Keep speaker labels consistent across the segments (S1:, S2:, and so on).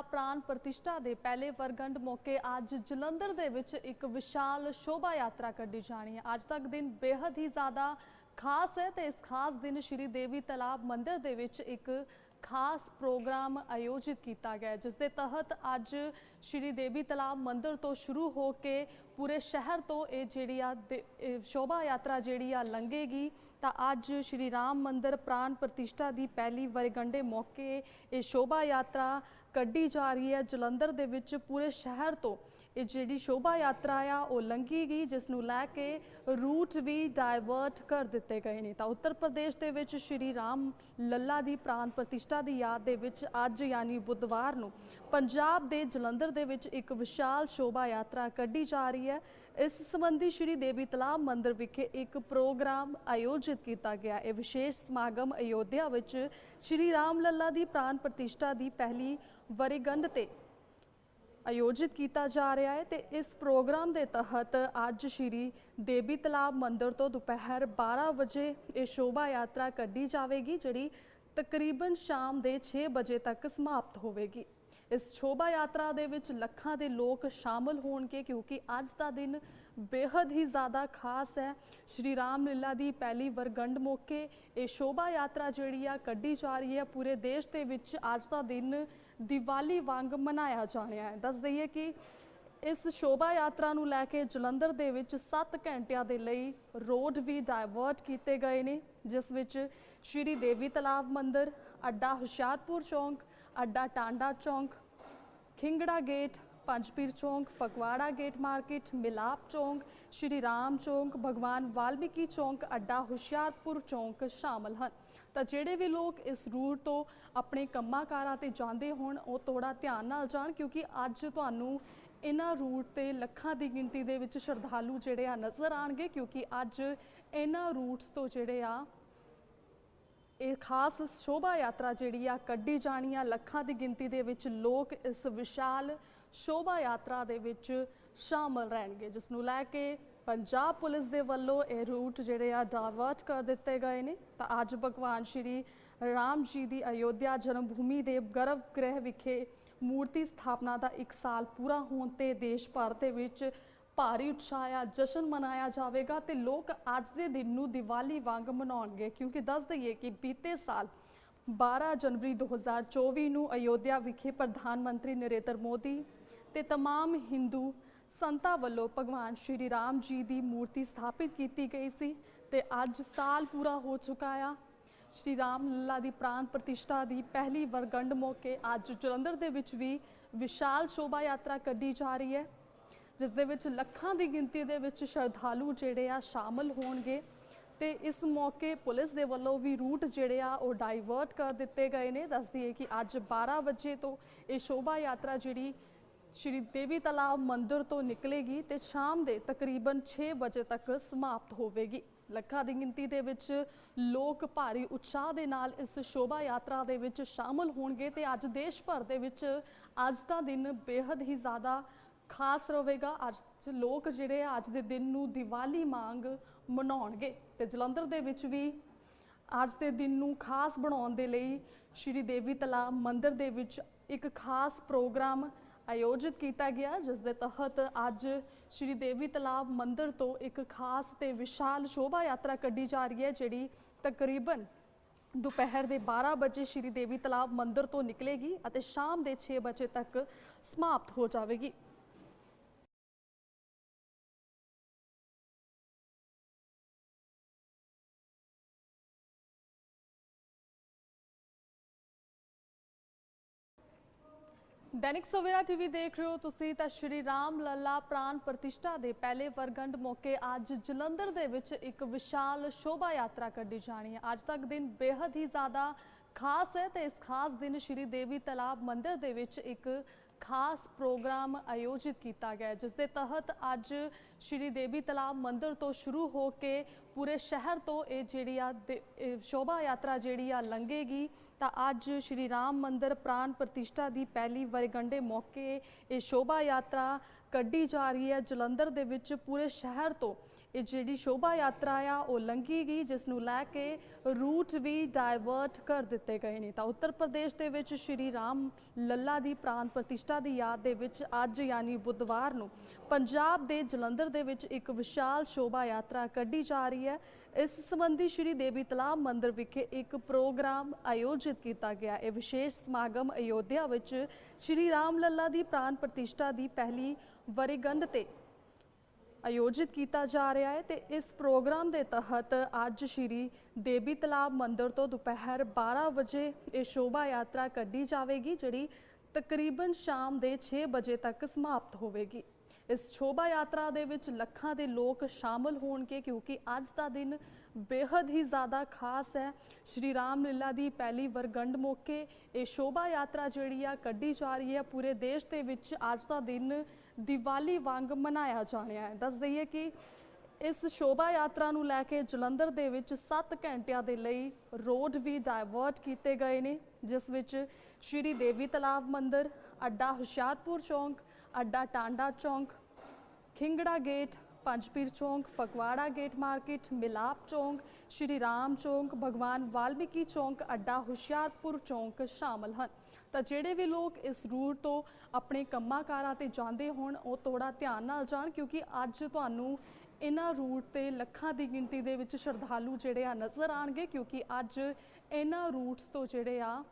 S1: ਲੱਲਾ ਪ੍ਰਾਨ ਪ੍ਰਤਿਸ਼ਠਾ ਦੇ ਪਹਿਲੇ ਵਰਗੰਡ ਮੌਕੇ ਅੱਜ ਜਲੰਧਰ ਦੇ ਵਿੱਚ ਇੱਕ ਵਿਸ਼ਾਲ ਸ਼ੋਭਾ ਯਾਤਰਾ ਕੱਢੀ ਜਾਣੀ ਹੈ। ਅੱਜ ਤੱਕ ਦਿਨ ਬੇहद ਹੀ ਜ਼ਿਆਦਾ ਖਾਸ ਹੈ ਤੇ ਇਸ ਖਾਸ ਦਿਨ ਸ਼੍ਰੀ ਦੇਵੀ ਤਲਾਬ ਮੰਦਿਰ ਦੇ ਵਿੱਚ ਇੱਕ ਖਾਸ ਪ੍ਰੋਗਰਾਮ ਆਯੋਜਿਤ ਕੀਤਾ ਗਿਆ ਜਿਸ ਦੇ ਤਹਿਤ ਅੱਜ ਸ਼੍ਰੀ ਦੇਵੀ ਤਲਾਬ ਮੰਦਿਰ ਤੋਂ ਸ਼ੁਰੂ ਹੋ ਕੇ ਪੂਰੇ ਸ਼ਹਿਰ ਤੋਂ ਇਹ ਜਿਹੜੀ ਆ ਦੇ- ਇਹ ਸ਼ੋਭਾ ਯਾਤਰਾ ਜਿਹੜੀ ਆ ਲੰਘੇਗੀ, ਤਾਂ ਅੱਜ ਸ਼੍ਰੀ ਰਾਮ ਮੰਦਿਰ ਪ੍ਰਾਨ ਪ੍ਰਤਿਸ਼ਠਾ ਦੀ ਪਹਿਲੀ ਵਰਗੰਡੇ ਮੌਕੇ ਇਹ ਸ਼ੋਭਾ ਯਾਤਰਾ ਕੱਢੀ ਜਾ ਰਹੀ ਹੈ। ਜਲੰਧਰ ਦੇ ਵਿੱਚ ਪੂਰੇ ਸ਼ਹਿਰ ਤੋਂ ਇਹ ਜਿਹੜੀ ਸ਼ੋਭਾ ਯਾਤਰਾ ਆ, ਉਹ ਲੰਘੀ ਗਈ, ਜਿਸ ਨੂੰ ਲੈ ਕੇ ਰੂਟ ਵੀ ਡਾਇਵਰਟ ਕਰ ਦਿੱਤੇ ਗਏ ਨੇ। ਤਾਂ ਉੱਤਰ ਪ੍ਰਦੇਸ਼ ਦੇ ਵਿੱਚ ਸ਼੍ਰੀ ਰਾਮ ਲੱਲਾ ਦੀ ਪ੍ਰਾਨ ਪ੍ਰਤਿਸ਼ਠਾ ਦੀ ਯਾਦ ਦੇ ਵਿੱਚ ਅੱਜ ਯਾਨੀ ਬੁੱਧਵਾਰ ਨੂੰ ਪੰਜਾਬ ਦੇ ਜਲੰਧਰ ਦੇ ਵਿੱਚ ਇੱਕ ਵਿਸ਼ਾਲ ਸ਼ੋਭਾ ਯਾਤਰਾ ਕੱਢੀ ਜਾ ਰਹੀ ਹੈ। ਇਸ ਸੰਬੰਧੀ ਸ਼੍ਰੀ ਦੇਵੀ ਤਲਾਬ ਮੰਦਿਰ ਵਿਖੇ ਇੱਕ ਪ੍ਰੋਗਰਾਮ ਆਯੋਜਿਤ ਕੀਤਾ ਗਿਆ। ਇਹ ਵਿਸ਼ੇਸ਼ ਸਮਾਗਮ ਅਯੋਧਿਆ ਵਿੱਚ ਸ਼੍ਰੀ ਰਾਮ ਲੱਲਾ ਦੀ ਪ੍ਰਾਨ ਪ੍ਰਤਿਸ਼ਠਾ ਦੀ ਪਹਿਲੀ ਵਰ੍ਹੇਗੰਢ ਤੇ ਆਯੋਜਿਤ ਕੀਤਾ ਜਾ ਰਿਹਾ ਹੈ ਤੇ ਇਸ ਪ੍ਰੋਗਰਾਮ ਦੇ ਤਹਿਤ ਅੱਜ ਸ਼੍ਰੀ ਦੇਵੀ ਤਲਾਬ ਮੰਦਿਰ ਤੋਂ ਦੁਪਹਿਰ 12 ਵਜੇ ਇਹ ਸ਼ੋਭਾ ਯਾਤਰਾ ਕੱਢੀ ਜਾਵੇਗੀ, ਜਿਹੜੀ ਤਕਰੀਬਨ ਸ਼ਾਮ ਦੇ 6 ਵਜੇ ਤੱਕ ਸਮਾਪਤ ਹੋਵੇਗੀ। ਇਸ ਸ਼ੋਭਾ ਯਾਤਰਾ ਦੇ ਵਿੱਚ ਲੱਖਾਂ ਦੇ ਲੋਕ ਸ਼ਾਮਲ ਹੋਣਗੇ, ਕਿਉਂਕਿ ਅੱਜ ਦਾ ਦਿਨ ਬੇहद ਹੀ ਜ਼ਿਆਦਾ ਖਾਸ ਹੈ। ਸ਼੍ਰੀ ਰਾਮ ਲੀਲਾ ਦੀ ਪਹਿਲੀ ਵਰਗੰਡ ਮੌਕੇ ਇਹ ਸ਼ੋਭਾ ਯਾਤਰਾ ਜਿਹੜੀ ਆ ਕੱਢੀ ਜਾ ਰਹੀ ਹੈ। ਪੂਰੇ ਦੇਸ਼ ਦੇ ਵਿੱਚ ਅੱਜ ਦਾ ਦਿਨ ਦੀਵਾਲੀ ਵਾਂਗ ਮਨਾਇਆ ਜਾਣਾ ਹੈ। ਦੱਸ ਦਈਏ ਕਿ ਇਸ ਸ਼ੋਭਾ ਯਾਤਰਾ ਨੂੰ ਲੈ ਕੇ ਜਲੰਧਰ ਦੇ ਵਿੱਚ 7 ਘੰਟਿਆਂ ਦੇ ਲਈ ਰੋਡ ਵੀ ਡਾਇਵਰਟ ਕੀਤੇ ਗਏ ਨੇ, ਜਿਸ ਵਿੱਚ ਸ਼੍ਰੀ ਦੇਵੀ ਤਲਾਬ ਮੰਦਿਰ, ਅੱਡਾ ਹੁਸ਼ਿਆਰਪੁਰ ਚੌਂਕ, ਅੱਡਾ ਟਾਂਡਾ ਚੌਂਕ, ਖਿੰਗੜਾ ਗੇਟ ਪੰਜਪੀਰ ਚੌਂਕ, ਫਗਵਾੜਾ ਗੇਟ ਮਾਰਕੀਟ, ਮਿਲਾਪ ਚੌਂਕ, ਸ਼੍ਰੀ ਰਾਮ ਚੌਂਕ, ਭਗਵਾਨ ਵਾਲਮੀਕੀ ਚੌਂਕ, ਅੱਡਾ ਹੁਸ਼ਿਆਰਪੁਰ ਚੌਂਕ ਸ਼ਾਮਲ ਹਨ। ਤਾਂ ਜਿਹੜੇ ਵੀ ਲੋਕ ਇਸ ਰੂਟ ਤੋਂ ਆਪਣੇ ਕੰਮਾਂ ਕਾਰਾਂ ਤੇ ਜਾਂਦੇ ਹੋਣ, ਉਹ ਥੋੜਾ ਧਿਆਨ ਨਾਲ ਜਾਣ, ਕਿਉਂਕਿ ਅੱਜ ਤੁਹਾਨੂੰ ਇਹਨਾਂ ਰੂਟ ਤੇ ਲੱਖਾਂ ਦੀ ਗਿਣਤੀ ਦੇ ਵਿੱਚ ਸ਼ਰਧਾਲੂ ਜਿਹੜੇ ਆ ਨਜ਼ਰ ਆਣਗੇ ਕਿਉਂਕਿ ਅੱਜ ਇਹਨਾਂ ਰੂਟਸ ਤੋਂ ਜਿਹੜੇ ਆ, ਇਹ ਖਾਸ ਸ਼ੋਭਾ ਯਾਤਰਾ ਜਿਹੜੀ ਆ ਕੱਢੀ ਜਾਣੀ ਆ। ਲੱਖਾਂ ਦੀ ਗਿਣਤੀ ਦੇ ਵਿੱਚ ਲੋਕ ਇਸ ਵਿਸ਼ਾਲ ਸ਼ੋਭਾ ਯਾਤਰਾ ਦੇ ਵਿੱਚ ਸ਼ਾਮਲ ਰਹਿਣਗੇ, ਜਿਸ ਨੂੰ ਲੈ ਕੇ ਪੰਜਾਬ ਪੁਲਿਸ ਦੇ ਵੱਲੋਂ ਇਹ ਰੂਟ ਜਿਹੜੇ ਆ ਡਾਇਵਰਟ ਕਰ ਦਿੱਤੇ ਗਏ ਨੇ। ਤਾਂ ਅੱਜ ਭਗਵਾਨ ਸ਼੍ਰੀ ਰਾਮ ਜੀ ਦੀ ਅਯੋਧਿਆ ਜਨਮ ਭੂਮੀ ਦੇ ਗਰਭ ਗ੍ਰਹਿ ਵਿਖੇ ਮੂਰਤੀ ਸਥਾਪਨਾ ਦਾ 1 ਸਾਲ ਪੂਰਾ ਹੋਣ ਤੇ ਦੇਸ਼ ਭਰ ਦੇ ਵਿੱਚ ਭਾਰੀ ਉਤਸ਼ਾਹ ਆ, ਜਸ਼ਨ ਮਨਾਇਆ ਜਾਵੇਗਾ ਤੇ ਲੋਕ ਅੱਜ ਦੇ ਦਿਨ ਨੂੰ ਦੀਵਾਲੀ ਵਾਂਗ ਮਨਾਉਣਗੇ। ਕਿਉਂਕਿ ਦੱਸ ਦਈਏ ਕਿ ਬੀਤੇ ਸਾਲ 12 ਜਨਵਰੀ 2024 ਨੂੰ ਅਯੋਧਿਆ ਵਿਖੇ ਪ੍ਰਧਾਨ ਮੰਤਰੀ ਨਰਿੰਦਰ ਮੋਦੀ ਤੇ तमाम ਹਿੰਦੂ ਸੰਤਾਂ ਵੱਲੋਂ ਭਗਵਾਨ ਸ਼੍ਰੀ ਰਾਮ ਜੀ ਦੀ ਮੂਰਤੀ ਸਥਾਪਿਤ ਕੀਤੀ ਗਈ ਸੀ ਤੇ ਅੱਜ ਸਾਲ ਪੂਰਾ ਹੋ ਚੁੱਕਾ ਆ ਸ਼੍ਰੀ ਰਾਮ ਲੱਲਾ ਦੀ ਪ੍ਰਾਨ ਪ੍ਰਤਿਸ਼ਠਾ ਦੀ ਪਹਿਲੀ ਵਰਗੰਡ ਮੌਕੇ ਅੱਜ ਜਲੰਧਰ ਦੇ ਵਿੱਚ ਵੀ ਵਿਸ਼ਾਲ ਸ਼ੋਭਾ ਯਾਤਰਾ ਕੱਢੀ ਜਾ ਰਹੀ ਹੈ ਜਿਸ ਦੇ ਵਿੱਚ ਲੱਖਾਂ ਦੀ ਗਿਣਤੀ ਦੇ ਵਿੱਚ ਸ਼ਰਧਾਲੂ ਜਿਹੜੇ ਆ ਸ਼ਾਮਲ ਹੋਣਗੇ ਤੇ ਇਸ ਮੌਕੇ ਪੁਲਿਸ ਦੇ ਵੱਲੋਂ ਵੀ ਰੂਟ ਜਿਹੜੇ ਆ ਉਹ ਡਾਈਵਰਟ ਕਰ ਦਿੱਤੇ ਗਏ ਨੇ ਦੱਸਦੀ ਹੈ ਕਿ ਅੱਜ 12 ਵਜੇ ਤੋਂ ਇਹ ਸ਼ੋਭਾ ਯਾਤਰਾ ਜਿਹੜੀ ਸ਼੍ਰੀ ਦੇਵੀ ਤਲਾਬ ਮੰਦਿਰ ਤੋਂ ਨਿਕਲੇਗੀ ਤੇ ਸ਼ਾਮ ਦੇ ਤਕਰੀਬਨ 6 ਵਜੇ ਤੱਕ ਸਮਾਪਤ ਹੋਵੇਗੀ। ਲੱਖਾਂ ਦੀ ਗਿਣਤੀ ਦੇ ਵਿੱਚ ਲੋਕ ਭਾਰੀ ਉਤਸ਼ਾਹ ਦੇ ਨਾਲ ਇਸ ਸ਼ੋਭਾ ਯਾਤਰਾ ਦੇ ਵਿੱਚ ਸ਼ਾਮਲ ਹੋਣਗੇ ਤੇ ਅੱਜ ਦੇਸ਼ ਭਰ ਦੇ ਵਿੱਚ ਅੱਜ ਦਾ ਦਿਨ ਬੇहद ਹੀ ਜ਼ਿਆਦਾ ਖਾਸ ਰਹੇਗਾ। ਅੱਜ ਲੋਕ ਜਿਹੜੇ ਅੱਜ ਦੇ ਦਿਨ ਨੂੰ ਦੀਵਾਲੀ ਵਾਂਗ ਮਨਾਉਣਗੇ ਤੇ ਜਲੰਧਰ ਦੇ ਵਿੱਚ ਵੀ ਅੱਜ ਦੇ ਦਿਨ ਨੂੰ ਖਾਸ ਬਣਾਉਣ ਦੇ ਲਈ ਸ਼੍ਰੀ ਦੇਵੀ ਤਲਾਬ ਮੰਦਿਰ ਦੇ ਵਿੱਚ ਇੱਕ ਖਾਸ ਪ੍ਰੋਗਰਾਮ ਆਯੋਜਿਤ ਕੀਤਾ ਗਿਆ ਜਿਸ ਦੇ ਤਹਿਤ ਅੱਜ ਸ਼੍ਰੀ ਦੇਵੀ ਤਲਾਬ ਮੰਦਿਰ ਤੋਂ ਇੱਕ ਖਾਸ ਤੇ ਵਿਸ਼ਾਲ ਸ਼ੋਭਾ ਯਾਤਰਾ ਕੱਢੀ ਜਾ ਰਹੀ ਹੈ, ਜਿਹੜੀ ਤਕਰੀਬਨ ਦੁਪਹਿਰ ਦੇ 12 ਵਜੇ ਸ਼੍ਰੀ ਦੇਵੀ ਤਲਾਬ ਮੰਦਿਰ ਤੋਂ ਨਿਕਲੇਗੀ ਅਤੇ ਸ਼ਾਮ ਦੇ 6 ਵਜੇ ਤੱਕ ਸਮਾਪਤ ਹੋ ਜਾਵੇਗੀ। ਦੈਨਿਕ ਸਵੇਰਾ ਟੀਵੀ ਦੇਖ ਰਹੇ ਹੋ ਤੁਸੀਂ ਤਾਂ ਸ਼੍ਰੀ ਰਾਮ ਲੱਲਾ ਪ੍ਰਾਨ ਪ੍ਰਤਿਸ਼ਠਾ ਦੇ ਪਹਿਲੇ ਵਰਗੰਡ ਮੌਕੇ ਅੱਜ ਜਲੰਧਰ ਦੇ ਵਿੱਚ ਇੱਕ ਵਿਸ਼ਾਲ ਸ਼ੋਭਾ ਯਾਤਰਾ ਕੱਢੀ ਜਾਣੀ ਹੈ। ਅੱਜ ਤੱਕ ਦਿਨ ਬੇहद ਹੀ ਜ਼ਿਆਦਾ ਖਾਸ ਹੈ ਤੇ ਇਸ ਖਾਸ ਦਿਨ ਸ਼੍ਰੀ ਦੇਵੀ ਤਲਾਬ ਮੰਦਿਰ ਦੇ ਵਿੱਚ ਇੱਕ ਖਾਸ ਪ੍ਰੋਗਰਾਮ ਆਯੋਜਿਤ ਕੀਤਾ ਗਿਆ ਜਿਸ ਦੇ ਤਹਿਤ ਅੱਜ ਸ਼੍ਰੀ ਦੇਵੀ ਤਲਾਬ ਮੰਦਿਰ ਤੋਂ ਸ਼ੁਰੂ ਹੋ ਕੇ ਪੂਰੇ ਸ਼ਹਿਰ ਤੋਂ ਇਹ ਜਿਹੜੀ ਆ ਦੇ- ਇਹ ਸ਼ੋਭਾ ਯਾਤਰਾ ਜਿਹੜੀ ਆ ਲੰਘੇਗੀ, ਤਾਂ ਅੱਜ ਸ਼੍ਰੀ ਰਾਮ ਮੰਦਿਰ ਪ੍ਰਾਣ ਪ੍ਰਤਿਸ਼ਠਾ ਦੀ ਪਹਿਲੀ ਵਰ੍ਹੇਗੰਢੇ ਮੌਕੇ ਇਹ ਸ਼ੋਭਾ ਯਾਤਰਾ ਕੱਢੀ ਜਾ ਰਹੀ ਹੈ ਜਲੰਧਰ ਦੇ ਵਿੱਚ ਪੂਰੇ ਸ਼ਹਿਰ ਤੋਂ। ਇਹ ਜਿਹੜੀ ਸ਼ੋਭਾ ਯਾਤਰਾ ਆ, ਉਹ ਲੰਘੀ ਗਈ ਜਿਸ ਨੂੰ ਲੈ ਕੇ ਰੂਟ ਵੀ ਡਾਇਵਰਟ ਕਰ ਦਿੱਤੇ ਗਏ ਨੇ। ਤਾਂ ਉੱਤਰ ਪ੍ਰਦੇਸ਼ ਦੇ ਵਿੱਚ ਸ਼੍ਰੀ ਰਾਮ ਲੱਲਾ ਦੀ ਪ੍ਰਾਨ ਪ੍ਰਤਿਸ਼ਠਾ ਦੀ ਯਾਦ ਦੇ ਵਿੱਚ ਅੱਜ ਯਾਨੀ ਬੁੱਧਵਾਰ ਨੂੰ ਪੰਜਾਬ ਦੇ ਜਲੰਧਰ ਦੇ ਵਿੱਚ ਇੱਕ ਵਿਸ਼ਾਲ ਸ਼ੋਭਾ ਯਾਤਰਾ ਕੱਢੀ ਜਾ ਰਹੀ ਹੈ। ਇਸ ਸੰਬੰਧੀ ਸ਼੍ਰੀ ਦੇਵੀ ਤਲਾਬ ਮੰਦਿਰ ਵਿਖੇ ਇੱਕ ਪ੍ਰੋਗਰਾਮ ਆਯੋਜਿਤ ਕੀਤਾ ਗਿਆ। ਇਹ ਵਿਸ਼ੇਸ਼ ਸਮਾਗਮ ਅਯੋਧਿਆ ਵਿੱਚ ਸ਼੍ਰੀ ਰਾਮ ਲੱਲਾ ਦੀ ਪ੍ਰਾਨ ਪ੍ਰਤਿਸ਼ਠਾ ਦੀ ਪਹਿਲੀ ਵਰ੍ਹੇਗੰਢ ਤੇ ਆਯੋਜਿਤ ਕੀਤਾ ਜਾ ਰਿਹਾ ਹੈ ਤੇ ਇਸ ਪ੍ਰੋਗਰਾਮ ਦੇ ਤਹਿਤ ਅੱਜ ਸ਼੍ਰੀ ਦੇਵੀ ਤਲਾਬ ਮੰਦਿਰ ਤੋਂ ਦੁਪਹਿਰ 12 ਵਜੇ ਇਹ ਸ਼ੋਭਾ ਯਾਤਰਾ ਕੱਢੀ ਜਾਵੇਗੀ, ਜਿਹੜੀ ਤਕਰੀਬਨ ਸ਼ਾਮ ਦੇ 6 ਵਜੇ ਤੱਕ ਸਮਾਪਤ ਹੋਵੇਗੀ। ਇਸ ਸ਼ੋਭਾ ਯਾਤਰਾ ਦੇ ਵਿੱਚ ਲੱਖਾਂ ਦੇ ਲੋਕ ਸ਼ਾਮਲ ਹੋਣਗੇ, ਕਿਉਂਕਿ ਅੱਜ ਦਾ ਦਿਨ ਬੇहद ਹੀ ਜ਼ਿਆਦਾ ਖਾਸ ਹੈ। ਸ਼੍ਰੀ ਰਾਮ ਲੀਲਾ ਦੀ ਪਹਿਲੀ ਵਰਗੰਡ ਮੌਕੇ ਇਹ ਸ਼ੋਭਾ ਯਾਤਰਾ ਜਿਹੜੀ ਆ ਕੱਢੀ ਜਾ ਰਹੀ ਹੈ। ਪੂਰੇ ਦੇਸ਼ ਦੇ ਵਿੱਚ ਅੱਜ ਦਾ ਦਿਨ ਦੀਵਾਲੀ ਵਾਂਗ ਮਨਾਇਆ ਜਾਣਿਆ ਹੈ। ਦੱਸ ਦਈਏ ਕਿ ਇਸ ਸ਼ੋਭਾ ਯਾਤਰਾ ਨੂੰ ਲੈ ਕੇ ਜਲੰਧਰ ਦੇ ਵਿੱਚ 7 ਘੰਟਿਆਂ ਦੇ ਲਈ ਰੋਡ ਵੀ ਡਾਇਵਰਟ ਕੀਤੇ ਗਏ ਨੇ, ਜਿਸ ਵਿੱਚ ਸ਼੍ਰੀ ਦੇਵੀ ਤਲਾਬ ਮੰਦਿਰ, ਅੱਡਾ ਹੁਸ਼ਿਆਰਪੁਰ ਚੌਂਕ, ਅੱਡਾ ਟਾਂਡਾ ਚੌਂਕ, ਖਿੰਗੜਾ ਗੇਟ ਪੰਜਪੀਰ ਚੌਂਕ, ਫਗਵਾੜਾ ਗੇਟ ਮਾਰਕੀਟ, ਮਿਲਾਪ ਚੌਂਕ, ਸ਼੍ਰੀ ਰਾਮ ਚੌਂਕ, ਭਗਵਾਨ ਵਾਲਮੀਕੀ ਚੌਂਕ, ਅੱਡਾ ਹੁਸ਼ਿਆਰਪੁਰ ਚੌਂਕ ਸ਼ਾਮਲ ਹਨ। ਤਾਂ ਜਿਹੜੇ ਵੀ ਲੋਕ ਇਸ ਰੂਟ ਤੋਂ ਆਪਣੇ ਕੰਮਾਂ ਕਾਰਾਂ ਤੇ ਜਾਂਦੇ ਹੋਣ, ਉਹ ਥੋੜਾ ਧਿਆਨ ਨਾਲ ਜਾਣ, ਕਿਉਂਕਿ ਅੱਜ ਤੁਹਾਨੂੰ ਇਹਨਾਂ ਰੂਟ ਤੇ ਲੱਖਾਂ ਦੀ ਗਿਣਤੀ ਦੇ ਵਿੱਚ ਸ਼ਰਧਾਲੂ ਜਿਹੜੇ ਆ ਨਜ਼ਰ ਆਣਗੇ ਕਿਉਂਕਿ ਅੱਜ ਇਹਨਾਂ ਰੂਟਸ ਤੋਂ ਜਿਹੜੇ ਆ,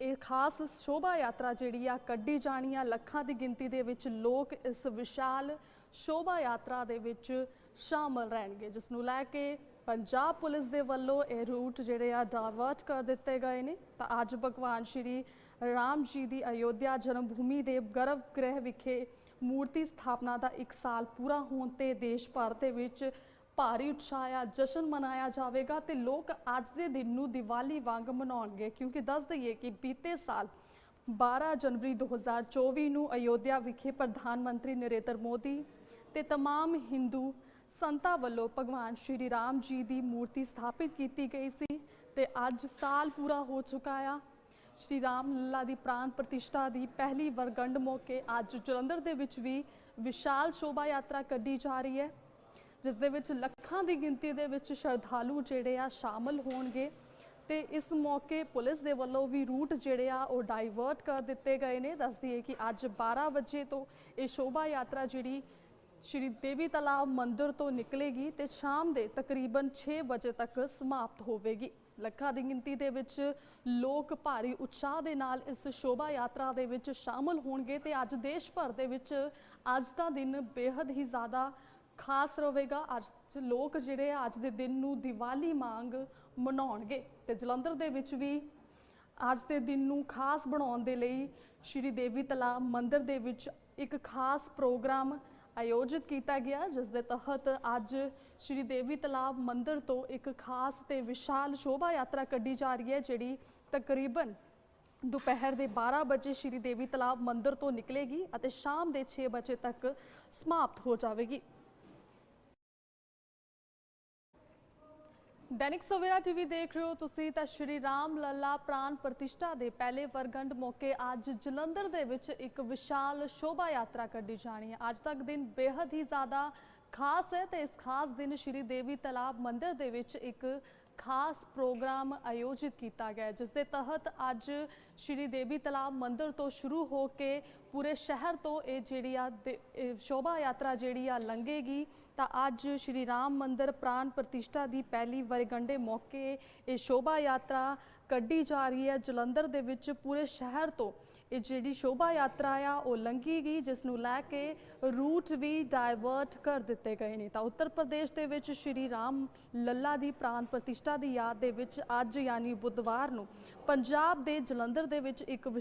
S1: ਇਹ ਖਾਸ ਸ਼ੋਭਾ ਯਾਤਰਾ ਜਿਹੜੀ ਆ ਕੱਢੀ ਜਾਣੀ ਆ। ਲੱਖਾਂ ਦੀ ਗਿਣਤੀ ਦੇ ਵਿੱਚ ਲੋਕ ਇਸ ਵਿਸ਼ਾਲ ਸ਼ੋਭਾ ਯਾਤਰਾ ਦੇ ਵਿੱਚ ਸ਼ਾਮਲ ਰਹਿਣਗੇ ਜਿਸ ਨੂੰ ਲੈ ਕੇ ਪੰਜਾਬ ਪੁਲਿਸ ਦੇ ਵੱਲੋਂ ਇਹ ਰੂਟ ਜਿਹੜੇ ਆ ਡਾਇਵਰਟ ਕਰ ਦਿੱਤੇ ਗਏ ਨੇ। ਤਾਂ ਅੱਜ ਭਗਵਾਨ ਸ਼੍ਰੀ ਰਾਮ ਜੀ ਦੀ ਅਯੋਧਿਆ ਜਨਮ ਭੂਮੀ ਦੇ ਗਰਭ ਗ੍ਰਹਿ ਵਿਖੇ ਮੂਰਤੀ ਸਥਾਪਨਾ ਦਾ 1 ਸਾਲ ਪੂਰਾ ਹੋਣ ਤੇ ਦੇਸ਼ ਭਰ ਦੇ ਵਿੱਚ ਭਾਰੀ ਉਤਸ਼ਾਹ ਆ, ਜਸ਼ਨ ਮਨਾਇਆ ਜਾਵੇਗਾ ਤੇ ਲੋਕ ਅੱਜ ਦੇ ਦਿਨ ਨੂੰ ਦੀਵਾਲੀ ਵਾਂਗ ਮਨਾਉਣਗੇ। ਕਿਉਂਕਿ ਦੱਸ ਦਈਏ ਕਿ ਬੀਤੇ ਸਾਲ 12 ਜਨਵਰੀ 2024 ਨੂੰ ਅਯੋਧਿਆ ਵਿਖੇ ਪ੍ਰਧਾਨ ਮੰਤਰੀ ਨਰਿੰਦਰ ਮੋਦੀ ਤੇ तमाम ਹਿੰਦੂ ਸੰਤਾਂ ਵੱਲੋਂ ਭਗਵਾਨ ਸ਼੍ਰੀ ਰਾਮ ਜੀ ਦੀ ਮੂਰਤੀ ਸਥਾਪਿਤ ਕੀਤੀ ਗਈ ਸੀ ਤੇ ਅੱਜ ਸਾਲ ਪੂਰਾ ਹੋ ਚੁੱਕਾ ਆ ਸ਼੍ਰੀ ਰਾਮ ਲੱਲਾ ਦੀ ਪ੍ਰਾਨ ਪ੍ਰਤਿਸ਼ਠਾ ਦੀ ਪਹਿਲੀ ਵਰਗੰਢ ਮੌਕੇ ਅੱਜ ਜਲੰਧਰ ਦੇ ਵਿੱਚ ਵੀ ਵਿਸ਼ਾਲ ਸ਼ੋਭਾ ਯਾਤਰਾ ਕੱਢੀ ਜਾ ਰਹੀ ਹੈ ਜਿਸ ਦੇ ਵਿੱਚ ਲੱਖਾਂ ਦੀ ਗਿਣਤੀ ਦੇ ਵਿੱਚ ਸ਼ਰਧਾਲੂ ਜਿਹੜੇ ਆ ਸ਼ਾਮਲ ਹੋਣਗੇ ਤੇ ਇਸ ਮੌਕੇ ਪੁਲਿਸ ਦੇ ਵੱਲੋਂ ਵੀ ਰੂਟ ਜਿਹੜੇ ਆ ਉਹ ਡਾਈਵਰਟ ਕਰ ਦਿੱਤੇ ਗਏ ਨੇ ਦੱਸਦੀ ਹੈ ਕਿ ਅੱਜ 12 ਵਜੇ ਤੋਂ ਇਹ ਸ਼ੋਭਾ ਯਾਤਰਾ ਜਿਹੜੀ ਸ਼੍ਰੀ ਦੇਵੀ ਤਲਾਬ ਮੰਦਿਰ ਤੋਂ ਨਿਕਲੇਗੀ ਤੇ ਸ਼ਾਮ ਦੇ ਤਕਰੀਬਨ 6 ਵਜੇ ਤੱਕ ਸਮਾਪਤ ਹੋਵੇਗੀ। ਲੱਖਾਂ ਦੀ ਗਿਣਤੀ ਦੇ ਵਿੱਚ ਲੋਕ ਭਾਰੀ ਉਤਸ਼ਾਹ ਦੇ ਨਾਲ ਇਸ ਸ਼ੋਭਾ ਯਾਤਰਾ ਦੇ ਵਿੱਚ ਸ਼ਾਮਲ ਹੋਣਗੇ ਤੇ ਅੱਜ ਦੇਸ਼ ਭਰ ਦੇ ਵਿੱਚ ਅੱਜ ਦਾ ਦਿਨ ਬੇहद ਹੀ ਜ਼ਿਆਦਾ ਖਾਸ ਰਹੇਗਾ। ਅੱਜ ਲੋਕ ਜਿਹੜੇ ਅੱਜ ਦੇ ਦਿਨ ਨੂੰ ਦੀਵਾਲੀ ਵਾਂਗ ਮਨਾਉਣਗੇ ਤੇ ਜਲੰਧਰ ਦੇ ਵਿੱਚ ਵੀ ਅੱਜ ਦੇ ਦਿਨ ਨੂੰ ਖਾਸ ਬਣਾਉਣ ਦੇ ਲਈ ਸ਼੍ਰੀ ਦੇਵੀ ਤਲਾਬ ਮੰਦਿਰ ਦੇ ਵਿੱਚ ਇੱਕ ਖਾਸ ਪ੍ਰੋਗਰਾਮ ਆਯੋਜਿਤ ਕੀਤਾ ਗਿਆ, ਜਿਸ ਦੇ ਤਹਿਤ ਅੱਜ ਸ਼੍ਰੀ ਦੇਵੀ ਤਲਾਬ ਮੰਦਿਰ ਤੋਂ ਇੱਕ ਖਾਸ ਤੇ ਵਿਸ਼ਾਲ ਸ਼ੋਭਾ ਯਾਤਰਾ ਕੱਢੀ ਜਾ ਰਹੀ ਹੈ, ਜਿਹੜੀ ਤਕਰੀਬਨ ਦੁਪਹਿਰ ਦੇ 12 ਵਜੇ ਸ਼੍ਰੀ ਦੇਵੀ ਤਲਾਬ ਮੰਦਿਰ ਤੋਂ ਨਿਕਲੇਗੀ ਅਤੇ ਸ਼ਾਮ ਦੇ 6 ਵਜੇ ਤੱਕ ਸਮਾਪਤ ਹੋ ਜਾਵੇਗੀ। ਦੈਨਿਕ ਸਵੇਰਾ ਟੀਵੀ ਦੇਖ ਰਹੇ ਹੋ ਤੁਸੀਂ ਤਾਂ ਸ਼੍ਰੀ ਰਾਮ ਲੱਲਾ ਪ੍ਰਾਨ ਪ੍ਰਤਿਸ਼ਠਾ ਦੇ ਪਹਿਲੇ ਵਰਗੰਢ ਮੌਕੇ ਅੱਜ ਜਲੰਧਰ ਦੇ ਵਿੱਚ ਇੱਕ ਵਿਸ਼ਾਲ ਸ਼ੋਭਾ ਯਾਤਰਾ ਕੱਢੀ ਜਾਣੀ ਹੈ। ਅੱਜ ਤੱਕ ਦਿਨ ਬੇहद ਹੀ ਜ਼ਿਆਦਾ ਖਾਸ ਹੈ ਤੇ ਇਸ ਖਾਸ ਦਿਨ ਸ਼੍ਰੀ ਦੇਵੀ ਤਲਾਬ ਮੰਦਿਰ ਦੇ ਵਿੱਚ ਇੱਕ ਖਾਸ ਪ੍ਰੋਗਰਾਮ ਆਯੋਜਿਤ ਕੀਤਾ ਗਿਆ ਜਿਸ ਦੇ ਤਹਿਤ ਅੱਜ ਸ਼੍ਰੀ ਦੇਵੀ ਤਲਾਬ ਮੰਦਿਰ ਤੋਂ ਸ਼ੁਰੂ ਹੋ ਕੇ ਪੂਰੇ ਸ਼ਹਿਰ ਤੋਂ ਇਹ ਜਿਹੜੀ ਆ ਦੇ- ਇਹ ਸ਼ੋਭਾ ਯਾਤਰਾ ਜਿਹੜੀ ਆ ਲੰਘੇਗੀ। ਤਾਂ ਅੱਜ ਸ਼੍ਰੀ ਰਾਮ ਮੰਦਿਰ ਪ੍ਰਾਨ ਪ੍ਰਤਿਸ਼ਠਾ ਦੀ ਪਹਿਲੀ ਵਰਗੰਢੇ ਮੌਕੇ ਇਹ ਸ਼ੋਭਾ ਯਾਤਰਾ ਕੱਢੀ ਜਾ ਰਹੀ ਹੈ। ਜਲੰਧਰ ਦੇ ਵਿੱਚ ਪੂਰੇ ਸ਼ਹਿਰ ਤੋਂ ਇਹ ਜਿਹੜੀ ਸ਼ੋਭਾ ਯਾਤਰਾ ਆ, ਉਹ ਲੰਘੀ ਗਈ, ਜਿਸ ਨੂੰ ਲੈ ਕੇ ਰੂਟ ਵੀ ਡਾਇਵਰਟ ਕਰ ਦਿੱਤੇ ਗਏ ਨੇ। ਤਾਂ ਉੱਤਰ ਪ੍ਰਦੇਸ਼ ਦੇ ਵਿੱਚ ਸ਼੍ਰੀ ਰਾਮ ਲੱਲਾ ਦੀ ਪ੍ਰਾਨ ਪ੍ਰਤਿਸ਼ਠਾ ਦੀ ਯਾਦ ਦੇ ਵਿੱਚ ਅੱਜ ਯਾਨੀ ਬੁੱਧਵਾਰ ਨੂੰ ਪੰਜਾਬ ਦੇ ਜਲੰਧਰ ਦੇ ਵਿੱਚ ਇੱਕ